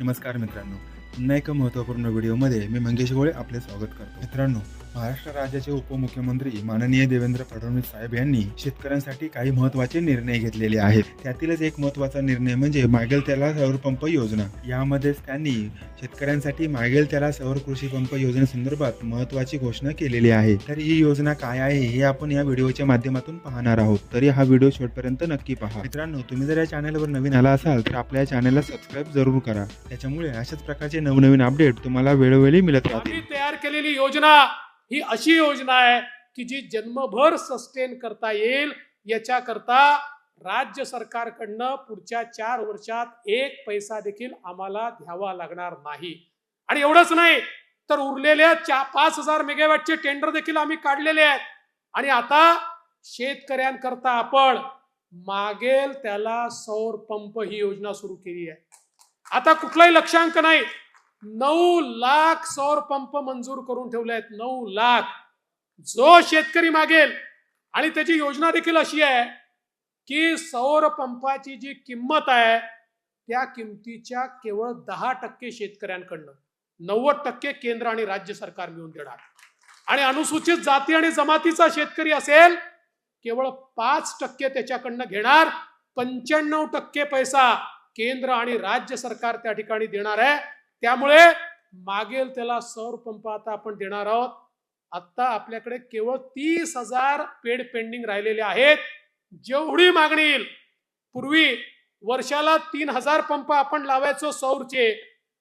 नमस्कार मित्रांनो. पुन्हा एका महत्त्वपूर्ण व्हिडिओमध्ये मी मंगेश गोळे आपले स्वागत करतो. मित्रांनो महाराष्ट्र राज्याचे उपमुख्यमंत्री माननीय देवेंद्र फडणवीस साहेब यांनी शेतकऱ्यांसाठी काही महत्त्वाचे निर्णय घेतलेले आहेत. त्यातीलच एक महत्त्वाचा निर्णय म्हणजे मागेल त्याला सौर पंप योजना. यामध्येच त्यांनी शेतकऱ्यांसाठी मागेल त्याला सौर कृषी पंप योजनेसंदर्भात महत्त्वाची घोषणा केलेली आहे. तर ही योजना काय आहे हे आपण या व्हिडिओच्या माध्यमातून पाहणार आहोत. तरी हा व्हिडिओ शेवटपर्यंत नक्की पहा. मित्रांनो तुम्ही जर या चॅनलवर नवीन आला असाल तर आपल्या चॅनलला सबस्क्राईब जरूर करा. त्याच्यामुळे अशाच प्रकारचे नवनवीन अपडेट तुम्हाला वेळोवेळी मिळत राहतील. तयार केलेली योजना ही अशी योजना आहे की जी जन्मभर सस्टेन करता येईल. याच्याकरता राज्य सरकारकडनं पुढच्या चार वर्षात एक पैसा देखील आम्हाला द्यावा लागणार नाही. आणि एवढंच नाही तर उरलेल्या चा पाच हजार मेगावॅटचे टेंडर देखील आम्ही काढलेले आहेत. आणि आता शेतकऱ्यांकरता आपण मागेल त्याला सौर पंप ही योजना सुरू केली आहे. आता कुठलाही लक्षांक नाही. नऊ लाख सौर पंप मंजूर करून ठेवले आहेत. नऊ लाख. जो शेतकरी मागेल आणि त्याची योजना देखील अशी आहे की सौर पंपाची जी किंमत आहे त्या किमतीच्या केवळ दहा टक्के शेतकऱ्यांकडनं नव्वद टक्के केंद्र आणि राज्य सरकार मिळून देणार. आणि अनुसूचित जाती आणि जमातीचा शेतकरी असेल केवळ पाच टक्के त्याच्याकडनं घेणार पंच्याण्णव टक्के पैसा केंद्र आणि राज्य सरकार त्या ठिकाणी देणार आहे. त्यामुळे मागेल त्याला सौर पंप आता आपण देणार आहोत. आता आपल्याकडे केवळ तीस हजार पेड पेंडिंग राहिलेले आहेत. जेवढी मागणी येईल. पूर्वी वर्षाला तीन हजार पंप आपण लावायचो सौरचे.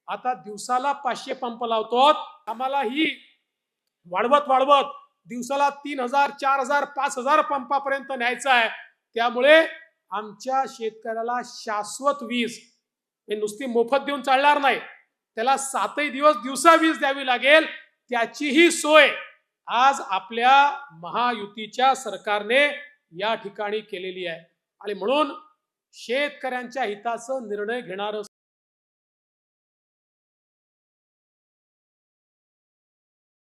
आता दिवसाला पाचशे पंप लावतो. आम्हाला ही वाढवत वाढवत दिवसाला तीन हजार चार हजार पाच हजार पंपापर्यंत न्यायचं आहे. त्यामुळे आमच्या शेतकऱ्याला शाश्वत वीज हे नुसती मोफत देऊन चालणार नाही. त्याला सातही दिवस दिवसा वीज द्यावी लागेल त्याचीही सोय आज आपल्या महायुतीच्या सरकारने या ठिकाणी केलेली आहे. आणि म्हणून शेतकऱ्यांच्या हिताचं निर्णय घेणारं